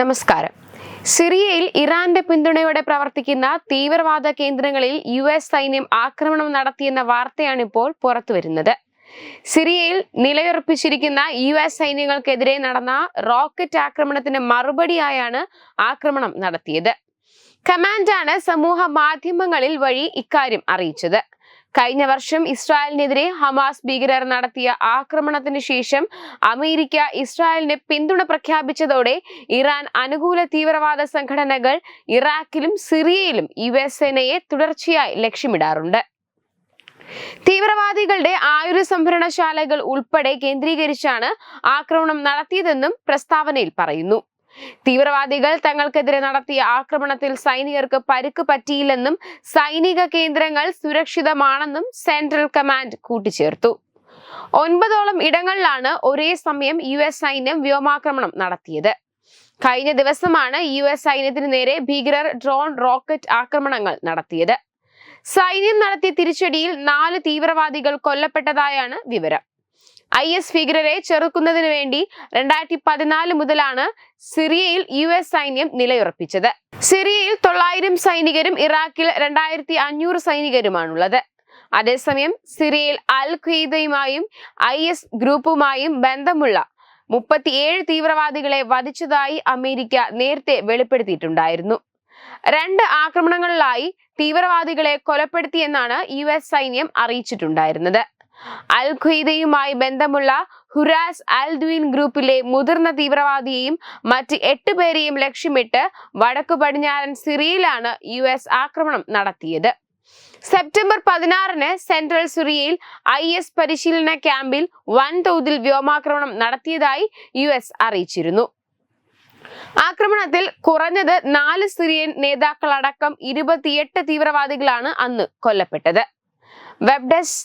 നമസ്കാരം സിറിയയിൽ ഇറാന്റെ പിന്തുണയോടെ പ്രവർത്തിക്കുന്ന തീവ്രവാദ കേന്ദ്രങ്ങളിൽ യു എസ് സൈന്യം ആക്രമണം നടത്തിയെന്ന വാർത്തയാണിപ്പോൾ പുറത്തുവരുന്നത് സിറിയയിൽ നിലയുറപ്പിച്ചിരിക്കുന്ന യു എസ് സൈന്യങ്ങൾക്കെതിരെ നടന്ന റോക്കറ്റ് ആക്രമണത്തിന് മറുപടിയായാണ് ആക്രമണം നടത്തിയത് കമാൻഡാണ് സമൂഹ മാധ്യമങ്ങളിൽ വഴി ഇക്കാര്യം അറിയിച്ചത് കഴിഞ്ഞ വർഷം ഇസ്രായേലിനെതിരെ ഹമാസ് ഭീകരർ നടത്തിയ ആക്രമണത്തിന് ശേഷം അമേരിക്ക ഇസ്രായേലിന് പിന്തുണ പ്രഖ്യാപിച്ചതോടെ ഇറാൻ അനുകൂല തീവ്രവാദ സംഘടനകൾ ഇറാഖിലും സിറിയയിലും യു എസ് സേനയെ തുടർച്ചയായി ലക്ഷ്യമിടാറുണ്ട് തീവ്രവാദികളുടെ ആയുധ സംഭരണശാലകൾ ഉൾപ്പെടെ കേന്ദ്രീകരിച്ചാണ് ആക്രമണം നടത്തിയതെന്നും പ്രസ്താവനയിൽ പറയുന്നു തീവ്രവാദികൾ തങ്ങൾക്കെതിരെ നടത്തിയ ആക്രമണത്തിൽ സൈനികർക്ക് പരുക്ക് പറ്റിയില്ലെന്നും സൈനിക കേന്ദ്രങ്ങൾ സുരക്ഷിതമാണെന്നും സെൻട്രൽ കമാൻഡ് കൂട്ടിച്ചേർത്തു ഒൻപതോളം ഇടങ്ങളിലാണ് ഒരേ സമയം യു എസ് സൈന്യം വ്യോമാക്രമണം നടത്തിയത് കഴിഞ്ഞ ദിവസമാണ് യു എസ് സൈന്യത്തിന് നേരെ ഭീകരർ ഡ്രോൺ റോക്കറ്റ് ആക്രമണങ്ങൾ നടത്തിയത് സൈന്യം നടത്തിയ തിരിച്ചടിയിൽ നാല് തീവ്രവാദികൾ കൊല്ലപ്പെട്ടതായാണ് വിവരം ഐ എസ് ഭീകരരെ ചെറുക്കുന്നതിനു വേണ്ടി രണ്ടായിരത്തി പതിനാല് മുതലാണ് സിറിയയിൽ യു എസ് സൈന്യം നിലയുറപ്പിച്ചത് സിറിയയിൽ തൊള്ളായിരം സൈനികരും ഇറാഖിൽ രണ്ടായിരത്തി അഞ്ഞൂറ് സൈനികരുമാണുള്ളത് അതേസമയം സിറിയയിൽ അൽ ഖ്വീദയുമായും ഐ എസ് ഗ്രൂപ്പുമായും ബന്ധമുള്ള മുപ്പത്തിയേഴ് തീവ്രവാദികളെ വധിച്ചതായി അമേരിക്ക നേരത്തെ വെളിപ്പെടുത്തിയിട്ടുണ്ടായിരുന്നു രണ്ട് ആക്രമണങ്ങളിലായി തീവ്രവാദികളെ കൊലപ്പെടുത്തിയെന്നാണ് യു എസ് സൈന്യം അറിയിച്ചിട്ടുണ്ടായിരുന്നത് അൽ ഖ്വയ്ദയുമായി ബന്ധമുള്ള ഹുറാസ് അൽ ദ്വീൻ ഗ്രൂപ്പിലെ മുതിർന്ന തീവ്രവാദിയെയും മറ്റ് എട്ട് പേരെയും ലക്ഷ്യമിട്ട് വടക്കു പടിഞ്ഞാറൻ സിറിയയിലാണ് യു എസ് ആക്രമണം നടത്തിയത് സെപ്റ്റംബർ പതിനാറിന് സെൻട്രൽ സിറിയയിൽ ഐ എസ് പരിശീലന ക്യാമ്പിൽ വൻതോതിൽ വ്യോമാക്രമണം നടത്തിയതായി യു എസ് അറിയിച്ചിരുന്നു ആക്രമണത്തിൽ കുറഞ്ഞത് നാല് സിറിയൻ നേതാക്കളടക്കം ഇരുപത്തിയെട്ട് തീവ്രവാദികളാണ് അന്ന് കൊല്ലപ്പെട്ടത് വെബ് ഡെസ്ക്